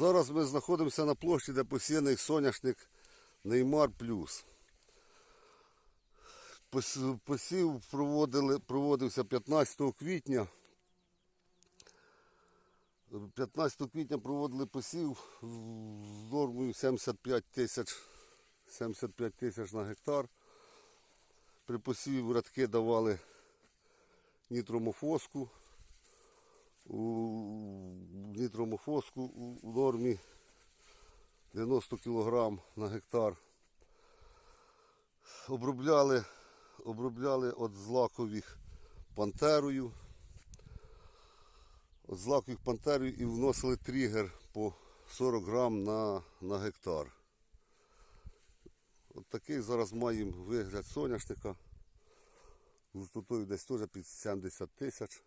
Зараз ми знаходимося на площі, де посіяний соняшник Неймар Плюс. Посів проводили, проводився 15 квітня. 15 квітня проводили посів з нормою 75 тисяч 75 тисяч на гектар. При посіві рядки давали нітромофоску. У нітромофоску у нормі 90 кг на гектар. Обробляли, обробляли от злакових пантерою. От злакових пантерою і вносили тригер по 40 грам на, на гектар. От такий зараз маємо вигляд соняшника. Густотою десь теж під 70 тисяч.